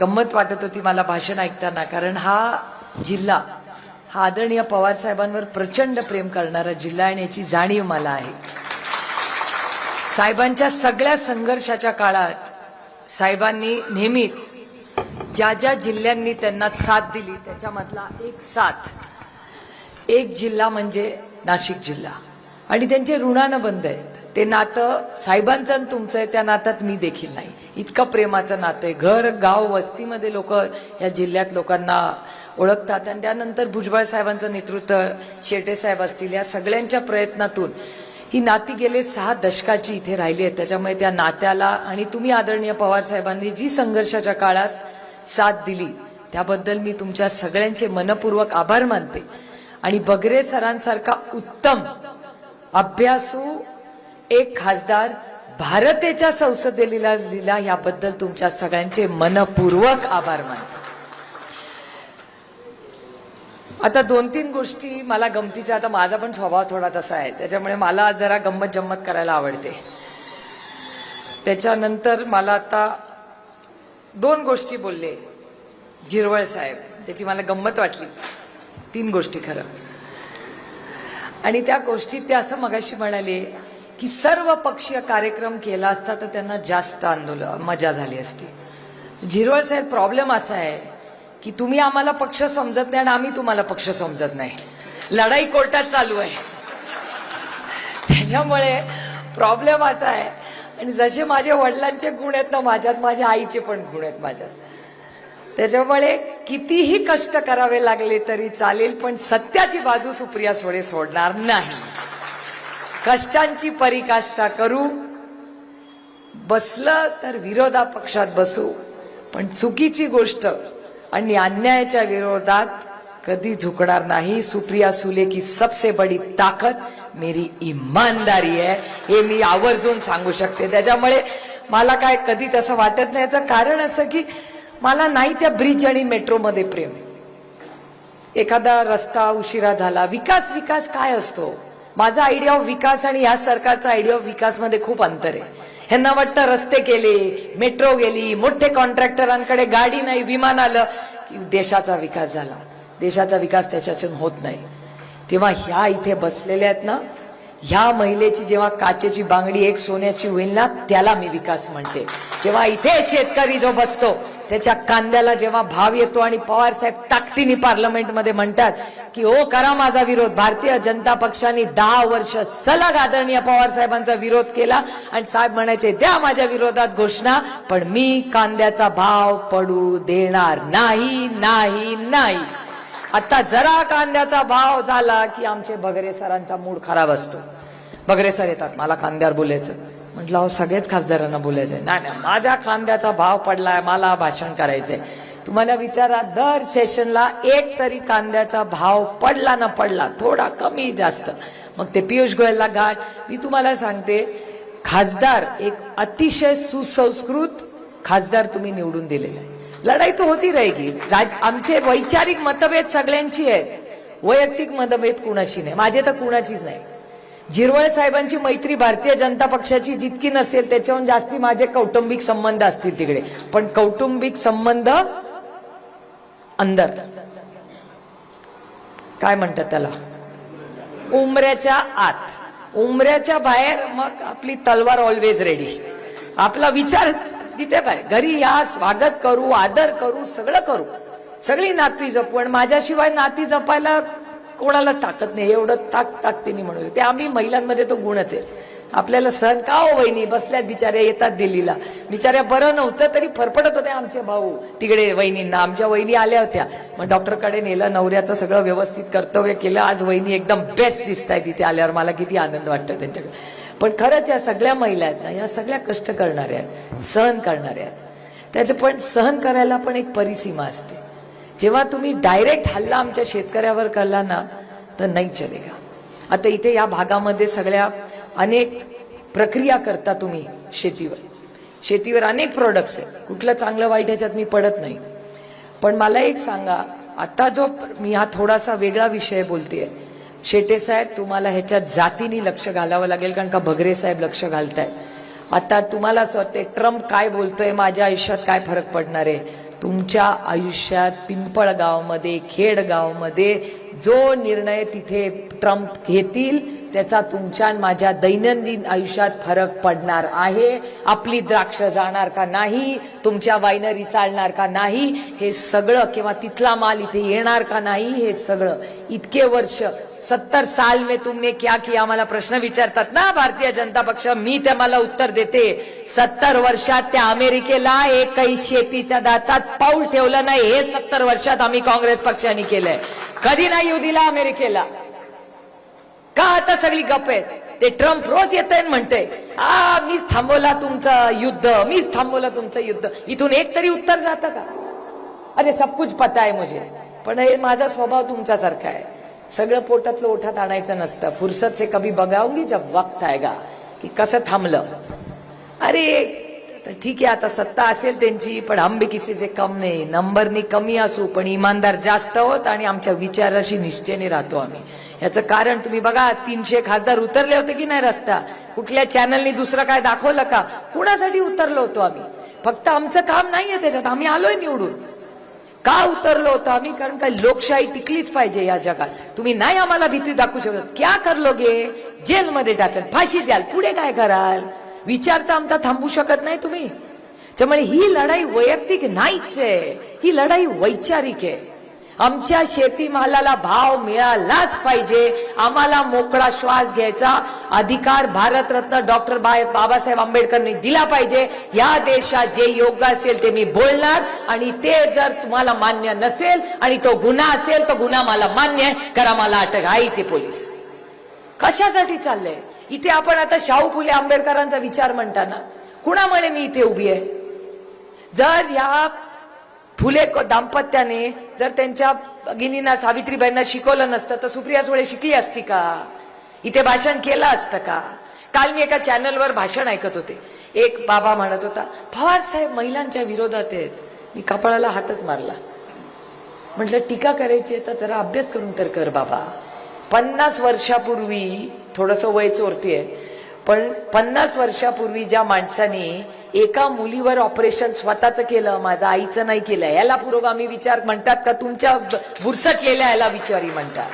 गंमत वाटत होती मला भाषण ऐकताना कारण हा जिल्हा हा आदरणीय पवार साहेबांवर प्रचंड प्रेम करणारा जिल्हा आणि याची जाणीव मला आहे. साहेबांच्या सगळ्या संघर्षाच्या काळात साहेबांनी नेहमीच ज्या ज्या जिल्ह्यांनी त्यांना साथ दिली त्याच्यामधला एक साथ एक जिल्हा म्हणजे नाशिक जिल्हा. आणि त्यांचे ऋणानं बंद आहेत. ते नातं साहेबांचं आणि तुमचं आहे त्या नात्यात मी देखील नाही. इतकं प्रेमाचं नातं आहे. घर गाव वस्तीमध्ये लोक या जिल्ह्यात लोकांना ओळखतात. आणि त्यानंतर भुजबळ साहेबांचं नेतृत्व शेटे साहेब असतील या सगळ्यांच्या प्रयत्नातून ही नाती गेले सहा दशकाची इथे राहिली आहेत. त्याच्यामुळे त्या नात्याला आणि तुम्ही आदरणीय पवार साहेबांनी जी संघर्षाच्या काळात साथ दिली त्याबद्दल मी तुमच्या सगळ्यांचे मनपूर्वक आभार मानते. आणि बगरे सरांसारखा उत्तम अभ्यासू एक खासदार भारतेच्या संसदेला लिला याबद्दल तुमच्या सगळ्यांचे मनपूर्वक आभार मानते आता दोन तीन गोष्टी मला गमतीच्या आता माझा पण स्वभाव थोडा तसा आहे. त्याच्यामुळे मला जरा गंमत जम्मत करायला आवडते. त्याच्यानंतर मला आता दोन गोष्टी बोलले जिरवळ साहेब. त्याची मला गंमत वाटली. तीन गोष्टी खरं. आणि त्या गोष्टीत ते असं मगाशी म्हणाले की सर्व पक्षीय कार्यक्रम केला असता तर त्यांना जास्त आंदोलन मजा झाली असती. झिरवळ साहेब प्रॉब्लेम असा आहे की तुम्ही आम्हाला पक्ष समजत नाही आणि आम्ही तुम्हाला पक्ष समजत नाही. लढाई कोर्टात चालू आहे. त्याच्यामुळे प्रॉब्लेम असा आहे. आणि जसे माझ्या वडिलांचे गुण आहेत ना माझ्यात माझ्या आईचे पण गुण आहेत माझ्यात. त्याच्यामुळे कितीही कष्ट करावे लागले तरी चालेल पण सत्याची बाजू सुप्रिया सोडे सोडणार नाही. कष्टांची परिकाष्ठा करू. बसलं तर विरोधा पक्षात बसू. पण चुकीची गोष्ट आणि अन्यायाच्या विरोधात कधी झुकणार नाही. सुप्रिया सुले की सबसे बडी ताकद मेरी इमानदारी आहे. हे मी आवर्जून सांगू शकते. त्याच्यामुळे मला काय कधी तसं वाटत नाही. याचं कारण असं की मला नाही त्या ब्रिज आणि मेट्रोमध्ये प्रेम एखादा रस्ता उशिरा झाला विकास विकास काय असतो? माझा आयडिया ऑफ विकास आणि या सरकारचा आयडिया ऑफ विकासमध्ये खूप अंतर आहे. ह्यांना वाटतं रस्ते केले मेट्रो गेली मोठे कॉन्ट्रॅक्टरांकडे गाडी नाही विमान आलं की देशाचा विकास झाला. देशाचा विकास त्याच्यातून होत नाही. तेव्हा ह्या इथे बसलेल्या आहेत ना ह्या महिलेची जेव्हा काचेची बांगडी एक सोन्याची होईल ना त्याला मी विकास म्हणते. जेव्हा इथे शेतकरी जो बसतो त्याच्या कांद्याला जेव्हा भाव येतो आणि पवार साहेब ताकदीने पार्लमेंटमध्ये म्हणतात की हो करा माझा विरोध. भारतीय जनता पक्षाने दहा वर्ष सलग आदरणीय पवार साहेबांचा विरोध केला आणि साहेब म्हणायचे द्या माझ्या विरोधात घोषणा पण मी कांद्याचा भाव पडू देणार नाही नाही नाही. आता जरा कांद्याचा भाव झाला की आमचे बगरे सरांचा मूड खराब असतो. बगरे सर येतात मला कांद्यावर बोलायचं. म्हटलं अहो सगळेच खासदारांना बोलायचंय. नाही नाही माझ्या कांद्याचा भाव पडलाय मला भाषण करायचंय. तुम्हाला विचारा दर सेशनला एक तरी कांद्याचा भाव पडला ना पडला थोडा कमी जास्त. मग ते पियुष गोयलला गाठ मी तुम्हाला सांगते खासदार एक अतिशय सुसंस्कृत खासदार तुम्ही निवडून दिलेला आहे. लढाई तर होती राहिली राज आमचे वैचारिक मतभेद सगळ्यांची आहेत. वैयक्तिक मतभेद कुणाची नाही. माझे तर कुणाचीच नाही. झिरवळ साहेबांची मैत्री भारतीय जनता पक्षाची जितकी नसेल त्याच्याहून जास्ती माझे कौटुंबिक संबंध असतील तिकडे. पण कौटुंबिक संबंध अंदर. काय म्हणतात त्याला? उमऱ्याच्या आत. उमऱ्याच्या बाहेर मग आपली तलवार ऑलवेज रेडी आपला विचार तिथे बाहेर. घरी या स्वागत करू आदर करू सगळं करू. सगळी नाती जपू. आणि माझ्याशिवाय नाती जपायला कोणाला ताकत नाही. एवढं ताक ताकतीने म्हणू ते आम्ही महिलांमध्ये तो गुणच आहे. आपल्याला सहन का हो वहिनी? बसल्यात बिचाऱ्या येतात दिल्लीला. बिचाऱ्या बरं नव्हतं तरी फरफडत होते आमचे भाऊ. तिकडे वहिनींना. आमच्या वहिनी आल्या होत्या. मग डॉक्टरकडे नेलं नवऱ्याचं सगळं व्यवस्थित कर्तव्य केलं. आज वहिनी एकदम बेस्ट दिसत आहे तिथे आल्यावर. मला किती आनंद वाटतो त्यांच्याकडे. पण खरंच या सगळ्या महिला आहेत ना या सगळ्या कष्ट करणाऱ्या आहेत. सहन करणाऱ्या आहेत. त्याचे पण सहन करायला पण एक परिसीमा असते. जेव्हा तुम्ही डायरेक्ट हल्ला आमच्या शेतकऱ्यावर करला ना तर नाही चलेगा. आता इथे या भागामध्ये सगळ्या अनेक प्रक्रिया करता तुम्ही शेतीवर. शेतीवर अनेक प्रोडक्ट्स आहेत. कुठलं चांगलं वाईट ह्याच्यात मी पडत नाही. पण मला एक सांगा आता जो मी हा थोडासा वेगळा विषय बोलतेय. शेटे साहेब तुम्हाला ह्याच्यात जातीने लक्ष घालावं लागेल कारण का भगरे साहेब लक्ष घालतायत. आता तुम्हाला असं वाटतंय ट्रम्प काय बोलतोय माझ्या आयुष्यात काय फरक पडणार आहे? तुमच्या आयुष्यात पिंपळगावमध्ये खेडगावमध्ये जो निर्णय तिथे ट्रम्प घेतील त्याचा तुमच्या माझ्या दैनंदिन आयुष्यात फरक पडणार आहे. आपली द्राक्ष जाणार का नाही तुमच्या वायनरी चालणार का नाही हे सगळं किंवा तिथला माल इथे येणार का नाही हे सगळं. इतके वर्ष सत्तर साल में तुमने क्या किया? मला प्रश्न विचारतात ना भारतीय जनता पक्ष. मी त्या मला उत्तर देते. सत्तर वर्षात त्या अमेरिकेला एकही शेतीच्या दातात पाऊल ठेवलं नाही. हे सत्तर वर्षात आम्ही काँग्रेस पक्षाने केलंय. कधी नाही येऊ दिला अमेरिकेला. का आता सगळी गप आहेत? ते ट्रम्प रोज येत म्हणते आ मीच थांबवला तुमचं युद्ध मीच थांबवलं तुमचं युद्ध. इथून एक तरी उत्तर जातं का? अरे सब कुछ पता आहे मुझे. पण हे माझा स्वभाव तुमच्यासारखा आहे. सगळं पोटातलं ओठात आणायचं नसतं. फुरसत से कभी बघावगी जब वक्त आएगा. की कसं थांबलं? अरे तर ठीक आहे आता सत्ता असेल त्यांची पण हम भी किसी से कम नाही. नंबरनी कमी असू पण इमानदार जास्त होत आणि आमच्या विचाराशी निश्चयने राहतो आम्ही. याचं कारण तुम्ही बघा तीनशे खासदार उतरले होते की नाही रस्ता? कुठल्या चॅनलनी दुसरं काय दाखवलं का? कुणासाठी उतरलो होतो आम्ही? फक्त आमचं काम नाहीये त्याच्यात. आम्ही आलोय निवडून. का उतरलो होतो आम्ही? कारण काय लोकशाही टिकलीच पाहिजे या जगात. तुम्ही नाही आम्हाला भीती दाखवू शकत. क्या करलो गे? जेलमध्ये टाकल फाशी द्याल. पुढे काय कराल? विचारचा आमचा थांबू शकत नाही तुम्ही. त्यामुळे ही लढाई वैयक्तिक नाहीच आहे. ही लढाई वैचारिक आहे. आमच्या शेतीमालाला भाव मिळालाच पाहिजे. आम्हाला मोकळा श्वास घ्यायचा. अधिकार भारतरत्न डॉक्टर बाबासाहेब आंबेडकरनी दिला पाहिजे. या देशात जे योग्य असेल ते मी बोलणार आणि ते जर तुम्हाला मान्य नसेल आणि तो गुन्हा असेल तो गुन्हा मला मान्य आहे करा मला अटक. आहे इथे पोलीस. कशासाठी चाललंय? इथे आपण आता शाहू फुले आंबेडकरांचा विचार म्हणताना कुणामुळे मी इथे उभी आहे? जर या फुले दाम्पत्याने जर त्यांच्या भगिनींना सावित्रीबाईंना शिकवलं नसतं तर सुप्रिया सुळे शिकली असती का? इथे भाषण केलं असतं का? काल मी एका चॅनलवर भाषण ऐकत होते. एक बाबा म्हणत होता पवार साहेब महिलांच्या विरोधात आहेत. मी कपाळाला हातच मारला. म्हटलं टीका करायची आहे तर जरा अभ्यास करून तर कर बाबा. पन्नास वर्षापूर्वी थोडंसं वय चोरतीये पण पन्नास वर्षापूर्वी ज्या माणसाने एका मुलीवर ऑपरेशन स्वतःच केलं माझं आईचं नाही केलं याला पुरोगामी विचार म्हणतात का? तुमच्या भुरसटलेल्या बुरसटलेल्या याला विचारी म्हणतात.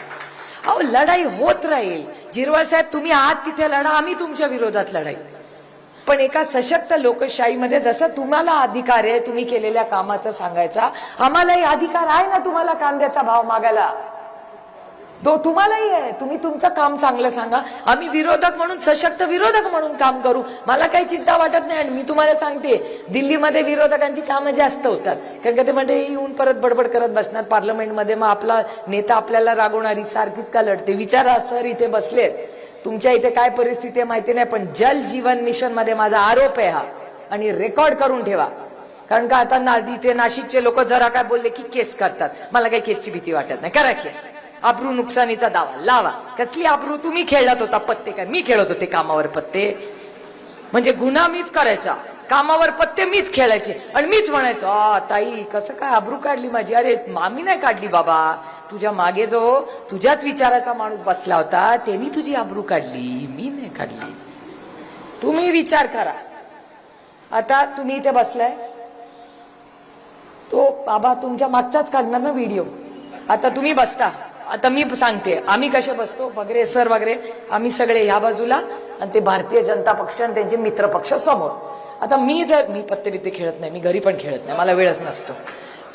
अहो लढाई होत राहील. जिरवळ साहेब तुम्ही आहात तिथे लढा आम्ही तुमच्या विरोधात लढाई. पण एका सशक्त लोकशाहीमध्ये जसं तुम्हाला अधिकार आहे तुम्ही केलेल्या कामाचा सांगायचा आम्हालाही अधिकार आहे ना तुम्हाला कांद्याचा भाव मागायला? तो तुम्हालाही आहे. तुम्ही तुमचं काम चांगलं सांगा. आम्ही विरोधक म्हणून सशक्त विरोधक म्हणून काम करू. मला काही चिंता वाटत नाही आणि मी तुम्हाला सांगते दिल्लीमध्ये विरोधकांची कामं जास्त होतात. कारण का ते म्हणजे येऊन परत बडबड करत बसणार पार्लमेंटमध्ये मग आपला नेता आपल्याला रागवणारी सारखीच का लढते? विचारा सर इथे बसलेत. तुमच्या इथे काय परिस्थिती आहे माहिती नाही पण जल जीवन मिशनमध्ये माझा आरोप आहे हा. आणि रेकॉर्ड करून ठेवा. कारण का आता ना इथे नाशिकचे लोक जरा काय बोलले की केस करतात. मला काही केसची भीती वाटत नाही. करा केस. अब्रू नुकसानीचा दावा. लावा. कसली अब्रू? तुम्ही खेळत होता पत्ते काय? मी खेळत होते कामावर पत्ते. म्हणजे गुन्हा मीच करायचा. कामावर पत्ते मीच खेळायचे. आणि मीच म्हणायचो आ ताई कसं काय अब्रू काढली माझी? अरे मामी नाही काढली बाबा. तुझ्या मागे जो तुझ्याच विचाराचा माणूस बसला होता त्यांनी तुझी अब्रू काढली. मी नाही काढली. तुम्ही विचार करा. आता तुम्ही इथे बसलाय. तो बाबा तुमच्या मागचाच काढणार ना व्हिडिओ. आता तुम्ही बसता. आता मी सांगते आम्ही कसे बसतो वगैरे सर वगैरे आम्ही सगळे ह्या बाजूला आणि ते भारतीय जनता पक्ष आणि त्यांचे मित्र पक्ष समोर. आता मी जर मी पत्ते बित्ते खेळत नाही मी घरी पण खेळत नाही मला वेळच नसतो.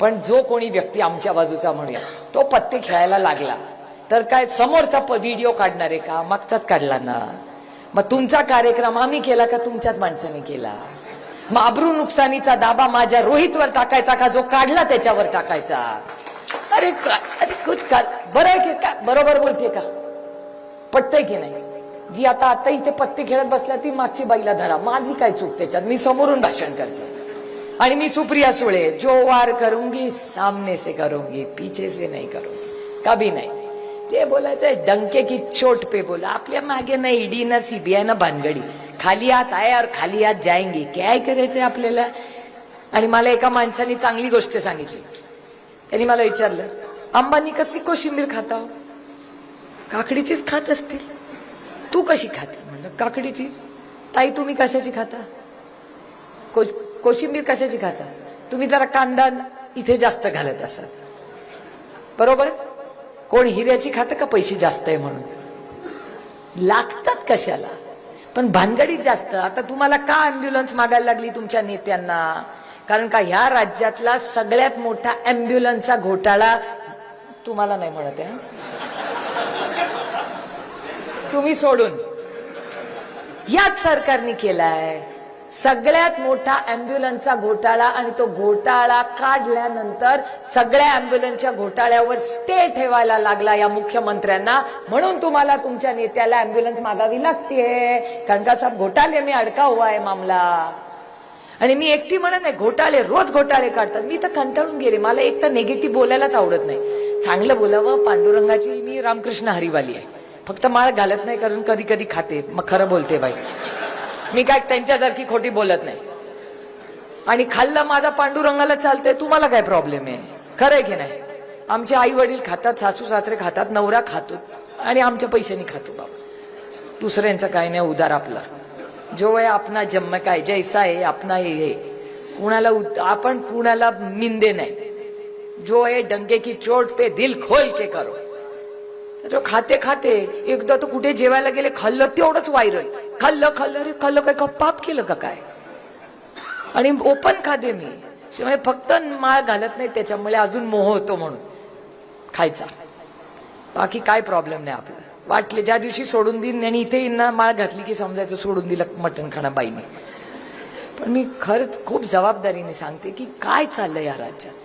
पण जो कोणी व्यक्ती आमच्या बाजूचा म्हणूया तो पत्ते खेळायला लागला. तर काय समोरचा व्हिडिओ काढणार आहे का? मागचाच काढला ना. मग तुमचा कार्यक्रम आम्ही केला का तुमच्याच माणसाने केला? मग अब्रू नुकसानीचा दाबा माझ्या रोहितवर टाकायचा का? जो काढला त्याच्यावर टाकायचा? अरे अरे कुछ का बरं आहे की का? बरोबर बोलते का? पटतंय की नाही? जी आता आता इथे पत्ते खेळत बसल्या ती मागची बाईला धरा. माझी काय चूक त्याच्यात? मी समोरून भाषण करते. आणि मी सुप्रिया सुळे जो वार करूंगी सामने से करूंगी पीछे से नाही करूंगी. कभी नाही. जे बोलायचं डंके की चोट पे बोला. आपल्या मागे ना ईडी ना सीबीआय ना भानगडी. खाली हात आहे और खाली हात जायंगी. काय करायचंय आपल्याला? आणि मला एका माणसाने चांगली गोष्ट सांगितली. त्यांनी मला विचारलं अंबानी कसली कोशिंबीर खाता हो? काकडीचीच खात असतील. तू कशी खाते? म्हणलं काकडीचीच. ताई तुम्ही कशाची खाता? को कोशिंबीर कशाची खाता? तुम्ही जरा कांदा इथे जास्त घालत असत बरोबर? कोण हिऱ्याची खातं का पैसे जास्त आहे म्हणून? लागतात कशाला? पण भानगडीत जास्त. आता तुम्हाला का अँब्युलन्स मागायला लागली तुमच्या नेत्यांना? कारण का ह्या राज्यातला सगळ्यात मोठा अँब्युलन्सचा घोटाळा तुम्हाला नाही म्हणत आहे तुम्ही सोडून. याच सरकारने केलाय. सगळ्यात मोठा अँब्युलन्सचा घोटाळा आणि तो घोटाळा काढल्यानंतर सगळ्या अँब्युलन्सच्या घोटाळ्यावर स्टे ठेवायला लागला या मुख्यमंत्र्यांना. म्हणून तुम्हाला तुमच्या नेत्याला अँब्युलन्स मागावी लागते कारण का साहेब घोटाळे मी अडका हुआ आहे मामला. आणि मी एकटी म्हणत नाही घोटाळे रोज घोटाळे काढतात. मी तर कंटाळून गेले. मला एक तर निगेटिव्ह बोलायलाच आवडत नाही. चांगलं बोलावं पांडुरंगाची मी रामकृष्ण हरिवाली आहे. फक्त माळ घालत नाही कारण कधी कधी खाते. मग खरं बोलते बाई. मी काय त्यांच्यासारखी खोटी बोलत नाही. आणि खाल्लं माझा पांडुरंगाला चालतंय तुम्हाला काय प्रॉब्लेम आहे? खरं आहे की नाही? आमचे आई वडील खातात सासू सासरे खातात नवरा खातो. आणि आमच्या पैशांनी खातो बाबा. दुसऱ्यांचं काय नाही उदार आपला. जो आहे आपला जन्म काय जैसा आहे आपणा हे. हे कुणाला उत- आपण कुणाला निंदे नाही. जो आहे डंके की चोट पे दिल खोल के करो जो खाते खाते एकदा तर कुठे जेवायला गेले खाल्लं तेवढंच व्हायरल खाल्लं खाल्लं रे खाल्लं काय का पाप केलं का काय आणि ओपन खाते मी त्यामुळे फक्त माळ घालत नाही त्याच्यामुळे अजून मोह होतो म्हणून खायचा बाकी काय प्रॉब्लेम नाही आपला वाटले ज्या दिवशी सोडून देईन आणि इथे यांना माळ घातली की समजायचं सोडून दिलं मटण खाणं बाईने पण मी खरंच खूप जबाबदारीने सांगते की काय चाललंय या राज्यात